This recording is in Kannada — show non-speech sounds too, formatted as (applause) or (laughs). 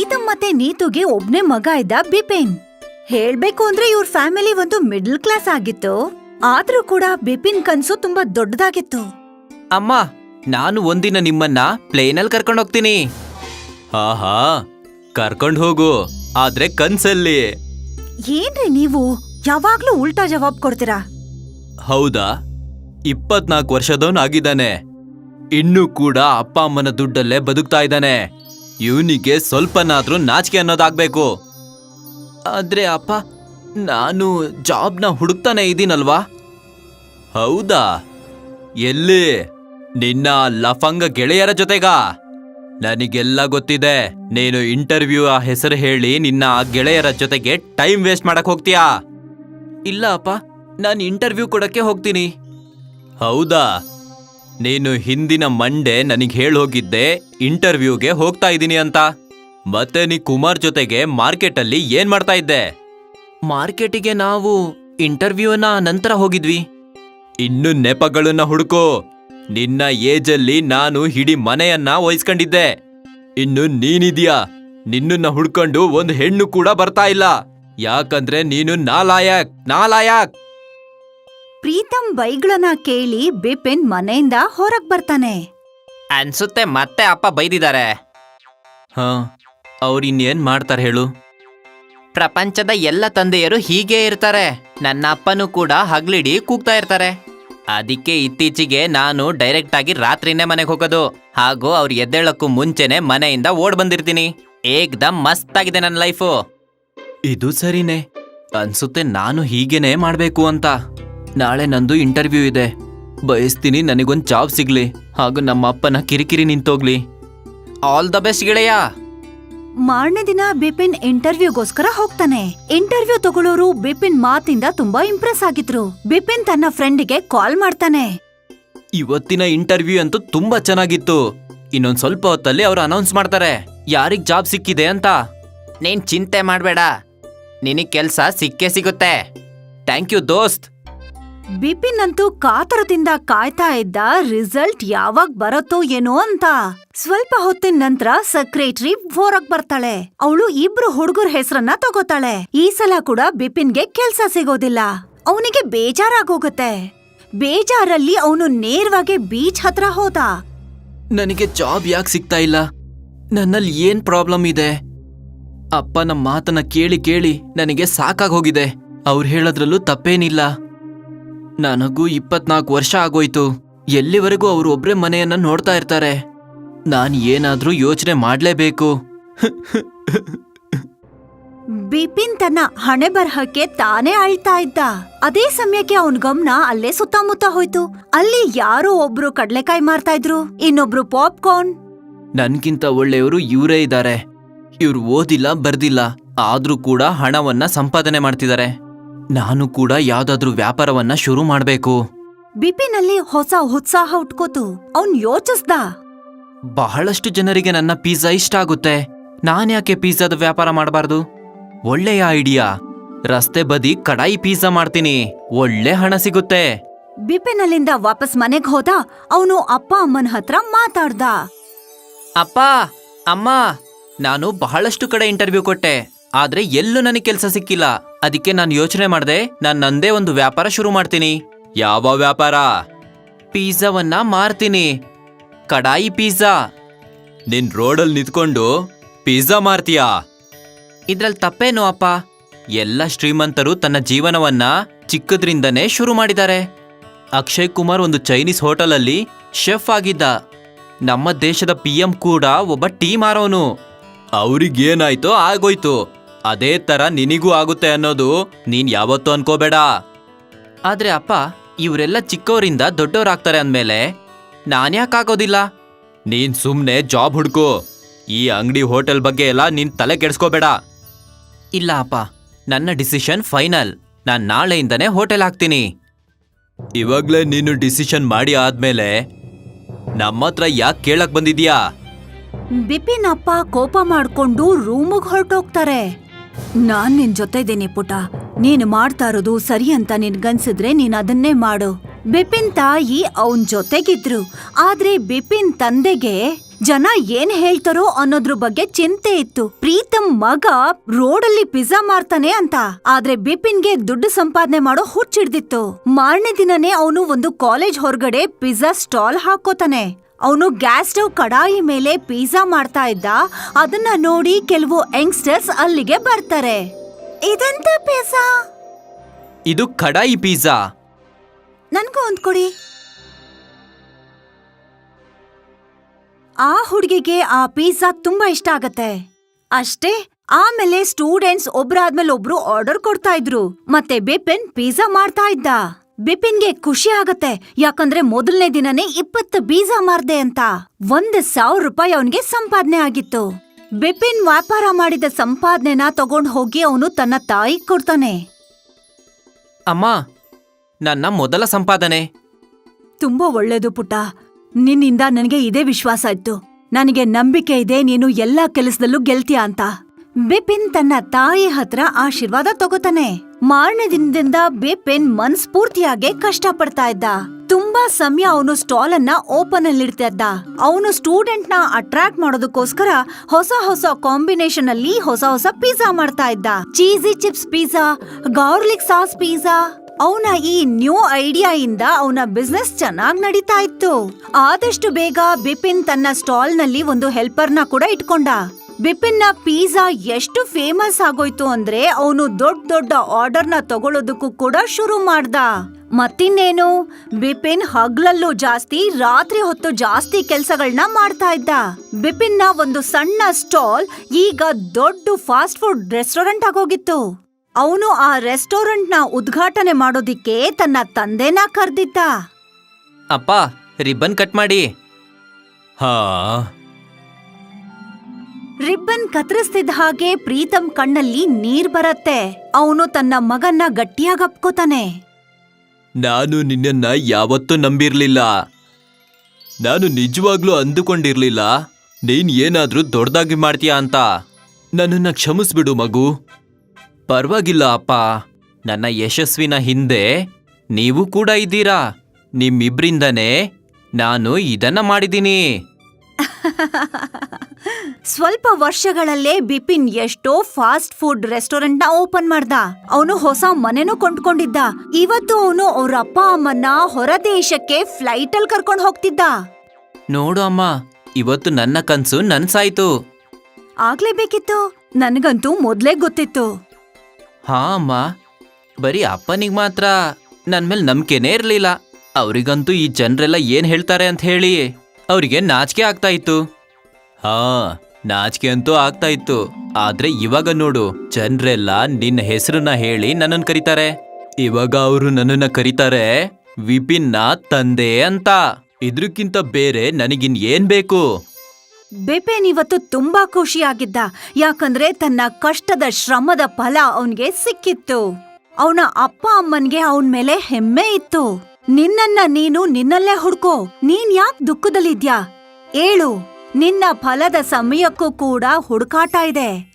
ಪ್ರೀತಮ್ ಮತ್ತೆ ನೀತುಗೆ ಒಬ್ನೇ ಮಗ ಇದ್ದ ಬಿಪಿನ್. ಹೇಳ್ಬೇಕು ಅಂದ್ರೆ ಇವ್ರ ಫ್ಯಾಮಿಲಿ ಒಂದು ಮಿಡ್ಲ್ ಕ್ಲಾಸ್ ಆಗಿತ್ತು. ಆದ್ರೂ ಕೂಡ ಬಿಪಿನ್ ಕನ್ಸು ತುಂಬಾ ದೊಡ್ಡದಾಗಿತ್ತು. ಅಮ್ಮ ನಾನು ಒಂದಿನ ನಿಮ್ಮನ್ನ ಪ್ಲೇನಲ್ಲಿ ಕರ್ಕೊಂಡು ಹೋಗ್ತೀನಿ. ಆಹಾ ಕರ್ಕೊಂಡು ಹೋಗು ಆದ್ರೆ ಕನ್ಸಲ್ಲಿ. ಏನ್ರಿ ನೀವು? ಯಾವಾಗ್ಲೂ ಉಲ್ಟಾ ಜವಾಬ್ ಕೊಡ್ತೀರಾ? ಹೌದಾ? ಇಪ್ಪತ್ನಾಲ್ಕು ವರ್ಷದವನಾಗಿದ್ದಾನೆ. ಇನ್ನೂ ಕೂಡ ಅಪ್ಪ ಅಮ್ಮನ ದುಡ್ಡಲ್ಲೇ ಬದುಕ್ತಾ ಇದ್ದಾನೆ. ಇವನಿಗೆ ಸ್ವಲ್ಪನಾದ್ರೂ ನಾಚಿಕೆ ಅನ್ನೋದಾಗ್ಬೇಕು. ಆದ್ರೆ ಅಪ್ಪ, ನಾನು ಜಾಬ್ನ ಹುಡುಕ್ತಾನೆ ಇದ್ದೀನಲ್ವಾ ಹೌದಾ? ಎಲ್ಲಿ? ನಿನ್ನ ಲಫಂಗ ಗೆಳೆಯರ ಜೊತೆಗಾ? ನನಗೆಲ್ಲ ಗೊತ್ತಿದೆ. ನೀನು ಇಂಟರ್ವ್ಯೂ ಆ ಹೆಸರು ಹೇಳಿ ನಿನ್ನ ಆ ಗೆಳೆಯರ ಜೊತೆಗೆ ಟೈಮ್ ವೇಸ್ಟ್ ಮಾಡಕ್ ಹೋಗ್ತೀಯಾ? ಇಲ್ಲ ಅಪ್ಪ, ನಾನು ಇಂಟರ್ವ್ಯೂ ಕೊಡಕ್ಕೆ ಹೋಗ್ತೀನಿ. ಹೌದಾ? ನೀನು ಹಿಂದಿನ ಮಂಡೆ ನನಗೆ ಹೇಳಿ ಹೋಗಿದ್ದೆ ಇಂಟರ್ವ್ಯೂಗೆ ಹೋಗ್ತಾ ಇದ್ದೀನಿ ಅಂತ. ಮತ್ತೆ ನೀ ಕುಮಾರ್ ಜೊತೆಗೆ ಮಾರ್ಕೆಟಲ್ಲಿ ಏನ್ ಮಾಡ್ತಾ ಇದ್ದೆ? ಮಾರ್ಕೆಟಿಗೆ ನಾವು ಇಂಟರ್ವ್ಯೂನ ನಂತರ ಹೋಗಿದ್ವಿ. ಇನ್ನು ನೆಪಗಳನ್ನ ಹುಡುಕೋ. ನಿನ್ನ ಏಜಲ್ಲಿ ನಾನು ಹಿಡಿ ಮನೆಯನ್ನ ವಹಿಸ್ಕೊಂಡಿದ್ದೆ. ಇನ್ನು ನೀನಿದ್ಯಾ? ನಿನ್ನನ್ನ ಹುಡ್ಕೊಂಡು ಒಂದು ಹೆಣ್ಣು ಕೂಡ ಬರ್ತಾ ಇಲ್ಲ. ಯಾಕಂದ್ರೆ ನೀನು ನಾಲಾಯಕ್ ನಾಲಾಯಕ್. ಪ್ರೀತಮ್ ಬೈಗಳನ್ನ ಕೇಳಿ ಬಿಪಿನ್ ಮನೆಯಿಂದ ಹೊರಗ್ ಬರ್ತಾನೆ. ಅನ್ಸುತ್ತೆ ಮತ್ತೆ ಅಪ್ಪ ಬೈದಿದ್ದಾರೆ. ಹಾ ಅವ್ರು ಇನ್ನೇನ್ ಮಾಡ್ತಾರೆ ಹೇಳು? ಪ್ರಪಂಚದ ಎಲ್ಲ ತಂದೆಯರು ಹೀಗೆ ಇರ್ತಾರೆ. ನನ್ನ ಅಪ್ಪನೂ ಕೂಡ ಹಗ್ಲಿಡಿ ಕೂಗ್ತಾ ಇರ್ತಾರೆ. ಅದಕ್ಕೆ ಇತ್ತೀಚೆಗೆ ನಾನು ಡೈರೆಕ್ಟ್ ಆಗಿ ರಾತ್ರಿನೇ ಮನೆಗೆ ಹೋಗೋದು. ಹಾಗೂ ಅವ್ರು ಎದ್ದೇಳಕ್ಕೂ ಮುಂಚೆನೆ ಮನೆಯಿಂದ ಓಡ್ ಬಂದಿರ್ತೀನಿ. ಏಕ್ದಮ್ ಮಸ್ತ್ ಆಗಿದೆ ನನ್ನ ಲೈಫು. ಇದು ಸರಿನೇ. ಅನ್ಸುತ್ತೆ ನಾನು ಹೀಗೇನೆ ಮಾಡ್ಬೇಕು ಅಂತ. ನಾಳೆ ನಂದು ಇಂಟರ್ವ್ಯೂ ಇದೆ. ಬಯಸ್ತೀನಿ ನನಗೊಂದು ಜಾಬ್ ಸಿಗ್ಲಿ ಹಾಗೂ ನಮ್ಮ ಅಪ್ಪನ ಕಿರಿಕಿರಿ ನಿಂತೋಗ್ಲಿ. ಆಲ್ ದ ಬೆಸ್ಟ್ ಗೆಳೆಯ! ಮಾರನೇ ದಿನ ಬಿಪಿನ್ ಇಂಟರ್ವ್ಯೂಗೋಸ್ಕರ ಹೋಗ್ತಾನೆ. ಇಂಟರ್ವ್ಯೂ ತಗೊಳ್ಳೋರು ಬಿಪಿನ್ ಮಾತಿಂದ ತುಂಬಾ ಇಂಪ್ರೆಸ್ ಆಗಿದ್ರು. ಬಿಪಿನ್ ತನ್ನ ಫ್ರೆಂಡಿಗೆ ಕಾಲ್ ಮಾಡ್ತಾನೆ. ಇವತ್ತಿನ ಇಂಟರ್ವ್ಯೂ ಅಂತೂ ತುಂಬಾ ಚೆನ್ನಾಗಿತ್ತು. ಇನ್ನೊಂದ್ ಸ್ವಲ್ಪ ಹೊತ್ತಲ್ಲಿ ಅವ್ರು ಅನೌನ್ಸ್ ಮಾಡ್ತಾರೆ. ಯಾರಿಗ್ ಜಾಬ್ ಸಿಕ್ಕಿದೆ ಅಂತ? ನೀನ್ ಚಿಂತೆ ಮಾಡ್ಬೇಡ. ನಿನಗ್ ಕೆಲ್ಸ ಸಿಕ್ಕೇ ಸಿಗುತ್ತೆ. ಥ್ಯಾಂಕ್ ಯು ದೋಸ್ತ್! ಬಿಪಿನ್ ಅಂತೂ ಕಾತರದಿಂದ ಕಾಯ್ತಾ ಇದ್ದ ರಿಸಲ್ಟ್ ಯಾವಾಗ ಬರತ್ತೋ ಏನೋ ಅಂತ. ಸ್ವಲ್ಪ ಹೊತ್ತಿನ ನಂತರ ಸೆಕ್ರೆಟರಿ ಹೊರಗ್ ಬರ್ತಾಳೆ. ಅವಳು ಇಬ್ರು ಹುಡುಗರ ಹೆಸರನ್ನ ತಗೋತಾಳೆ. ಈ ಸಲ ಕೂಡ ಬಿಪಿನ್ಗೆ ಕೆಲ್ಸ ಸಿಗೋದಿಲ್ಲ. ಅವನಿಗೆ ಬೇಜಾರಾಗೋಗತ್ತೆ. ಬೇಜಾರಲ್ಲಿ ಅವನು ನೇರವಾಗಿ ಬೀಚ್ ಹತ್ರ ಹೋದ. ನನಗೆ ಜಾಬ್ ಯಾಕೆ ಸಿಗ್ತಾ ಇಲ್ಲ? ನನ್ನಲ್ಲಿ ಏನ್ ಪ್ರಾಬ್ಲಮ್ ಇದೆ? ಅಪ್ಪನ ಮಾತನ್ನ ಕೇಳಿ ಕೇಳಿ ನನಗೆ ಸಾಕಾಗೋಗಿದೆ ಅವ್ರು ಹೇಳೋದ್ರಲ್ಲೂ ತಪ್ಪೇನಿಲ್ಲ. ನನಗೂ ಇಪ್ಪತ್ನಾಲ್ಕು ವರ್ಷ ಆಗೋಯ್ತು. ಎಲ್ಲಿವರೆಗೂ ಅವರು ಒಬ್ರೇ ಮನೆಯನ್ನ ನೋಡ್ತಾ ಇರ್ತಾರೆ. ನಾನು ಏನಾದರೂ ಯೋಚನೆ ಮಾಡಲೇಬೇಕು. ಬಿಪಿನ್ ತನ್ನ ಹಣೆ ಬರಹಕ್ಕೆ ತಾನೇ ಅಳ್ತಾ ಇದ್ದ. ಅದೇ ಸಮಯಕ್ಕೆ ಅವನ್ ಗಮನ ಅಲ್ಲೇ ಸುತ್ತಮುತ್ತ ಹೋಯ್ತು. ಅಲ್ಲಿ ಯಾರೋ ಒಬ್ರು ಕಡ್ಲೆಕಾಯಿ ಮಾರ್ತಾ ಇದ್ರು. ಇನ್ನೊಬ್ರು ಪಾಪ್ಕಾರ್ನ್. ನನ್ಗಿಂತ ಒಳ್ಳೆಯವರು ಇವರೇ ಇದ್ದಾರೆ. ಇವ್ರು ಓದಿಲ್ಲ ಬರ್ದಿಲ್ಲ. ಆದ್ರೂ ಕೂಡ ಹಣವನ್ನ ಸಂಪಾದನೆ ಮಾಡ್ತಿದ್ದಾರೆ. ನಾನು ಕೂಡ ಯಾವ್ದಾದ್ರೂ ವ್ಯಾಪಾರವನ್ನ ಶುರು ಮಾಡ್ಬೇಕು. ಬಿಪಿನಲ್ಲಿ ಹೊಸ ಉತ್ಸಾಹ ಉಟ್ಕೋತು. ಅವ್ನ್ ಯೋಚಿಸ್ದ. ಬಹಳಷ್ಟು ಜನರಿಗೆ ನನ್ನ ಪಿಜ್ಜಾ ಇಷ್ಟ ಆಗುತ್ತೆ. ನಾನ್ಯಾಕೆ ಪಿಜ್ಜಾದ ವ್ಯಾಪಾರ ಮಾಡಬಾರ್ದು? ಒಳ್ಳೆಯ ಐಡಿಯಾ. ರಸ್ತೆ ಬದಿ ಕಡಾಯಿ ಪಿಜ್ಜಾ ಮಾಡ್ತೀನಿ. ಒಳ್ಳೆ ಹಣ ಸಿಗುತ್ತೆ. ಬಿಪಿನಲ್ಲಿಂದ ವಾಪಸ್ ಮನೆಗ್ ಹೋದ ಅವನು ಅಪ್ಪ ಅಮ್ಮನ ಹತ್ರ ಮಾತಾಡ್ದ. ಅಪ್ಪ ಅಮ್ಮ ನಾನು ಬಹಳಷ್ಟು ಕಡೆ ಇಂಟರ್ವ್ಯೂ ಕೊಟ್ಟೆ. ಆದ್ರೆ ಎಲ್ಲೂ ನನಗೆ ಕೆಲಸ ಸಿಕ್ಕಿಲ್ಲ. ಅದಕ್ಕೆ ನಾನು ಯೋಚನೆ ಮಾಡಿದೆ, ನಾನು ನಂದೇ ಒಂದು ವ್ಯಾಪಾರ ಶುರು ಮಾಡ್ತೀನಿ. ಯಾವ ವ್ಯಾಪಾರ? ಪಿಜ್ಜಾವನ್ನ ಮಾರ್ತೀನಿ. ಕಡಾಯಿ ಪಿಜ್ಜಾ. ನಿನ್ ರೋಡಲ್ಲಿ ನಿಂತ್ಕೊಂಡು ಪಿಜ್ಜಾ ಮಾರ್ತೀಯಾ? ಇದ್ರಲ್ಲಿ ತಪ್ಪೇನು ಅಪ್ಪ? ಎಲ್ಲ ಶ್ರೀಮಂತರು ತನ್ನ ಜೀವನವನ್ನ ಚಿಕ್ಕದ್ರಿಂದನೇ ಶುರು ಮಾಡಿದ್ದಾರೆ. ಅಕ್ಷಯ್ ಕುಮಾರ್ ಒಂದು ಚೈನೀಸ್ ಹೋಟೆಲಲ್ಲಿ ಶೆಫ್ ಆಗಿದ್ದ. ನಮ್ಮ ದೇಶದ ಪಿ ಎಂ ಕೂಡ ಒಬ್ಬ ಟೀ ಮಾರೋನು ಅವ್ರಿಗೇನಾಯ್ತೋ ಆಗೋಯ್ತು. ಅದೇ ತರ ನಿನಿಗೂ ಆಗುತ್ತೆ ಅನ್ನೋದು ನೀನ್ ಯಾವತ್ತೂ ಅನ್ಕೋಬೇಡ. ಆದ್ರೆ ಅಪ್ಪ, ಇವರೆಲ್ಲ ಚಿಕ್ಕವರಿಂದ ದೊಡ್ಡವರಾಗ್ತಾರೆ ಅಂದ್ಮೇಲೆ ನಾನ್ಯಾಕಾಗೋದಿಲ್ಲ ನೀನ್ ಸುಮ್ನೆ ಜಾಬ್ ಹುಡ್ಕು. ಈ ಅಂಗಡಿ ಹೋಟೆಲ್ ಬಗ್ಗೆ ಎಲ್ಲ ನೀನ್ ತಲೆ ಕೆಡ್ಸ್ಕೋಬೇಡ. ಇಲ್ಲ ಅಪ್ಪ, ನನ್ನ ಡಿಸಿಷನ್ ಫೈನಲ್. ನಾನ್ ನಾಳೆಯಿಂದನೇ ಹೋಟೆಲ್ ಹಾಕ್ತೀನಿ. ಇವಾಗ್ಲೇ ನೀನು ಡಿಸಿಷನ್ ಮಾಡಿ ಆದ್ಮೇಲೆ ನಮ್ಮ ಹತ್ರ ಯಾಕೆ ಕೇಳಕ್ ಬಂದಿದ್ಯಾ? ಬಿಪಿನ್ ಅಪ್ಪ ಕೋಪ ಮಾಡ್ಕೊಂಡು ರೂಮಿಗೆ ಹೊರಟೋಗ್ತಾರೆ. ನಾನ್ ನಿನ್ ಜೊತೆ ಇದ್ದೀನಿ ಪುಟ. ನೀನು ಮಾಡ್ತಾ ಇರೋದು ಸರಿ ಅಂತ ನಿನ್ಗನ್ಸಿದ್ರೆ ನೀನ್ ಅದನ್ನೇ ಮಾಡು. ಬಿಪಿನ್ ತಾಯಿ ಅವನ್ ಜೊತೆಗಿದ್ರು. ಆದ್ರೆ ಬಿಪಿನ್ ತಂದೆಗೆ ಜನ ಏನ್ ಹೇಳ್ತಾರೋ ಅನ್ನೋದ್ರ ಬಗ್ಗೆ ಚಿಂತೆ ಇತ್ತು. ಪ್ರೀತಮ್ ಮಗ ರೋಡಲ್ಲಿ ಪಿಜ್ಜಾ ಮಾರ್ತಾನೆ ಅಂತ. ಆದ್ರೆ ಬಿಪಿನ್ಗೆ ದುಡ್ಡು ಸಂಪಾದನೆ ಮಾಡೋ ಹುಚ್ಚಿಡ್ದಿತ್ತು. ಮಾರನೇ ದಿನನೇ ಅವನು ಒಂದು ಕಾಲೇಜ್ ಹೊರಗಡೆ ಪಿಜ್ಜಾ ಸ್ಟಾಲ್ ಹಾಕೋತಾನೆ. ಅವನು ಗ್ಯಾಸ್ ಸ್ಟವ್ ಕಡಾಯಿ ಮೇಲೆ ಪಿಜ್ಜಾ ಮಾಡ್ತಾ ಇದ್ದ. ಅದನ್ನ ನೋಡಿ ಕೆಲವು ಯಂಗ್ಸ್ಟರ್ಸ್ ಅಲ್ಲಿಗೆ ಬರ್ತಾರೆ. ಇದೆಂತ ಪಿಜ್ಜಾ ಇದು ಕಡಾಯಿ ಪಿಜ್ಜಾ ನನ್ಗೂ ಒಂದ್ ಕೊಡಿ. ಆ ಹುಡುಗಿಗೆ ಆ ಪಿಜ್ಜಾ ತುಂಬಾ ಇಷ್ಟ ಆಗತ್ತೆ. ಅಷ್ಟೇ ಆಮೇಲೆ ಸ್ಟೂಡೆಂಟ್ಸ್ ಒಬ್ರಾದ್ಮೇಲೆ ಒಬ್ರು ಆರ್ಡರ್ ಕೊಡ್ತಾ ಇದ್ರು. ಮತ್ತೆ ಬಿಪಿನ್ ಪಿಜ್ಜಾ ಮಾಡ್ತಾ ಇದ್ದ. ಬಿಪಿನ್ಗೆ ಖುಷಿ ಆಗತ್ತೆ. ಯಾಕಂದ್ರೆ ಮೊದಲನೇ ದಿನನೇ ಇಪ್ಪತ್ತು ಬೀಜ ಮಾರ್ದೆ ಅಂತ. ಒಂದ್ ಸಾವಿರ ರೂಪಾಯಿ ಅವನಿಗೆ ಸಂಪಾದನೆ ಆಗಿತ್ತು. ಬಿಪಿನ್ ವ್ಯಾಪಾರ ಮಾಡಿದ ಸಂಪಾದನೆನ ತಗೊಂಡ್ ಹೋಗಿ ಅವನು ತನ್ನ ತಾಯಿ ಕೊಡ್ತಾನೆ. ಅಮ್ಮ ನನ್ನ ಮೊದಲ ಸಂಪಾದನೆ. ತುಂಬಾ ಒಳ್ಳೇದು ಪುಟ್ಟ. ನಿನ್ನಿಂದ ನನಗೆ ಇದೇ ವಿಶ್ವಾಸ ಇತ್ತು. ನನಗೆ ನಂಬಿಕೆ ಇದೆ ನೀನು ಎಲ್ಲಾ ಕೆಲಸದಲ್ಲೂ ಗೆಲ್ತೀಯ ಅಂತ. ಬಿಪಿನ್ ತನ್ನ ತಾಯಿ ಹತ್ರ ಆಶೀರ್ವಾದ ತಗೋತಾನೆ. ಮಾರನೇ ದಿನದಿಂದ ಬಿಪಿನ್ ಮನ್ಸ್ಫೂರ್ತಿಯಾಗೆ ಕಷ್ಟ ಪಡ್ತಾ ಇದ್ದ. ತುಂಬಾ ಸಮಯ ಅವನು ಸ್ಟಾಲ್ ಅನ್ನ ಓಪನ್ ಅಲ್ಲಿ ಇಡ್ತಾ ಅವನು ಸ್ಟೂಡೆಂಟ್ನ ಅಟ್ರಾಕ್ಟ್ ಮಾಡೋದಕ್ಕೋಸ್ಕರ ಹೊಸ ಹೊಸ ಕಾಂಬಿನೇಷನ್ ಅಲ್ಲಿ ಹೊಸ ಹೊಸ ಪಿಜ್ಜಾ ಮಾಡ್ತಾ ಇದ್ದ. Cheesy chips pizza, garlic sauce pizza, ಅವನ ಈ ನ್ಯೂ ಐಡಿಯಾ ಇಂದ ಅವನ ಬಿಸ್ನೆಸ್ ಚೆನ್ನಾಗ್ ನಡೀತಾ ಇತ್ತು. ಆದಷ್ಟು ಬೇಗ ಬಿಪಿನ್ ತನ್ನ ಸ್ಟಾಲ್ನಲ್ಲಿ ಒಂದು ಹೆಲ್ಪರ್ನ ಕೂಡ ಇಟ್ಕೊಂಡ. ಬಿಪಿನ್ನ ಪಿಜ್ಜಾ ಎಷ್ಟು ಫೇಮಸ್ ಆಗೋಯ್ತು ಅಂದ್ರೆ ಅವನು ದೊಡ್ಡ ದೊಡ್ಡ ಆರ್ಡರ್ನ ತಗೊಳ್ಳೋದಕ್ಕೂ ಕೂಡ ಶುರು ಮಾಡ್ದ. ಮತ್ತಿನ್ನೇನು, ಬಿಪಿನ್ ಹಗ್ಲಲ್ಲೂ ಜಾಸ್ತಿ, ರಾತ್ರಿ ಹೊತ್ತು ಜಾಸ್ತಿ ಕೆಲಸಗಳನ್ನ ಮಾಡ್ತಾ ಇದ್ದ. ಬಿಪಿನ್ನ ಒಂದು ಸಣ್ಣ ಸ್ಟಾಲ್ ಈಗ ದೊಡ್ಡ ಫಾಸ್ಟ್ ಫುಡ್ ರೆಸ್ಟೋರೆಂಟ್ ಆಗೋಗಿತ್ತು. ಅವನು ಆ ರೆಸ್ಟೋರೆಂಟ್ನ ಉದ್ಘಾಟನೆ ಮಾಡೋದಿಕ್ಕೆ ತನ್ನ ತಂದೆನ ಕರ್ದಿದ್ದ. ಅಪ್ಪ, ರಿಬ್ಬನ್ ಕಟ್ ಮಾಡಿ. ಹಾ. ರಿಬ್ಬನ್ ಕತ್ತರಿಸ್ತಿದ್ದ ಹಾಗೆ ಪ್ರೀತಮ್ ಕಣ್ಣಲ್ಲಿ ನೀರ್ ಬರತ್ತೆ. ಅವನು ತನ್ನ ಮಗನ್ನ ಗಟ್ಟಿಯಾಗಿ ಅಪ್ಕೋತಾನೆ. ನಾನು ನಿನ್ನನ್ನ ಯಾವತ್ತೂ ನಂಬಿರ್ಲಿಲ್ಲ. ನಾನು ನಿಜವಾಗ್ಲೂ ಅಂದುಕೊಂಡಿರ್ಲಿಲ್ಲ. ನೀನ್ ಏನಾದ್ರೂ ದೊಡ್ಡದಾಗಿ ಮಾಡ್ತೀಯಾ ಅಂತ. ನನ್ನನ್ನ ಕ್ಷಮಿಸ್ಬಿಡು ಮಗು. ಪರವಾಗಿಲ್ಲ ಅಪ್ಪ. ನನ್ನ ಯಶಸ್ವಿನ ಹಿಂದೆ ನೀವು ಕೂಡ ಇದ್ದೀರಾ? ನಿಮ್ಮಿಬ್ರಿಂದನೇ ನಾನು ಇದನ್ನ ಮಾಡಿದ್ದೀನಿ. (laughs) ಸ್ವಲ್ಪ ವರ್ಷಗಳಲ್ಲೇ ಬಿಪಿನ್ ಎಷ್ಟೋ ಫಾಸ್ಟ್ ಫುಡ್ ರೆಸ್ಟೋರೆಂಟ್ನ ಓಪನ್ ಮಾಡ್ದ. ಅವನು ಹೊಸ ಮನೆನೂ ಕೊಂಡ್ಕೊಂಡಿದ್ದ. ಇವತ್ತು ಅವನು ಅವ್ರ ಅಪ್ಪ ಅಮ್ಮನ್ನ ಹೊರ ದೇಶಕ್ಕೆ ಫ್ಲೈಟ್ ಅಲ್ಲಿ ಕರ್ಕೊಂಡು ಹೋಗ್ತಿದ್ದ. ನೋಡು ಅಮ್ಮ ಇವತ್ತು ನನ್ನ ಕನ್ಸು ನನ್ಸಾಯ್ತು ಆಗ್ಲೇಬೇಕಿತ್ತು ನನಗಂತೂ ಮೊದ್ಲೇ ಗೊತ್ತಿತ್ತು. ಹಾ ಅಮ್ಮ ಬರೀ ಅಪ್ಪನಿಗೆ ಮಾತ್ರ ನನ್ ಮೇಲೆ ನಂಬಿಕೆನೇ ಇರಲಿಲ್ಲ. ಅವರಿಗಂತೂ ಈ ಜನರೆಲ್ಲ ಏನ್ ಹೇಳ್ತಾರೆ ಅಂತ ಹೇಳಿ ಅವರಿಗೆ ನಾಚಿಕೆ ಆಗ್ತಾ ಇತ್ತು. ಹಾ ನಾಚಿಕೆ ಅಂತೂ ಆಗ್ತಾ ಇತ್ತು. ಆದ್ರೆ ಇವಾಗ ನೋಡು ಜನರೆಲ್ಲ ನಿನ್ನ ಹೆಸರನ್ನ ಹೇಳಿ ನನ್ನನ್ನು ಕರೀತಾರೆ. ಇವಾಗ ಅವರು ನನ್ನನ್ನ ಕರೀತಾರೆ, ವಿಪಿನ್ನ ತಂದೆ ಅಂತ. ಇದ್ರಕ್ಕಿಂತ ಬೇರೆ ನನಗಿನ್ ಏನ್ ಬೇಕು? ಬಿಪಿನ್ ಇವತ್ತು ತುಂಬಾ ಖುಷಿಯಾಗಿದ್ದ. ಯಾಕಂದ್ರೆ ತನ್ನ ಕಷ್ಟದ ಶ್ರಮದ ಫಲ ಅವನ್ಗೆ ಸಿಕ್ಕಿತ್ತು. ಅವನ ಅಪ್ಪ ಅಮ್ಮನ್ಗೆ ಅವನ್ ಮೇಲೆ ಹೆಮ್ಮೆ ಇತ್ತು. ನಿನ್ನನ್ನ ನೀನು ನಿನ್ನಲ್ಲೇ ಹುಡ್ಕೋ. ನೀನ್ ಯಾಕ್ ದುಃಖದಲ್ಲಿದ್ಯಾ? ಏಳು. ನಿನ್ನ ಫಲದ ಸಮಯಕ್ಕೂ ಕೂಡ ಹುಡುಕಾಟ ಇದೆ.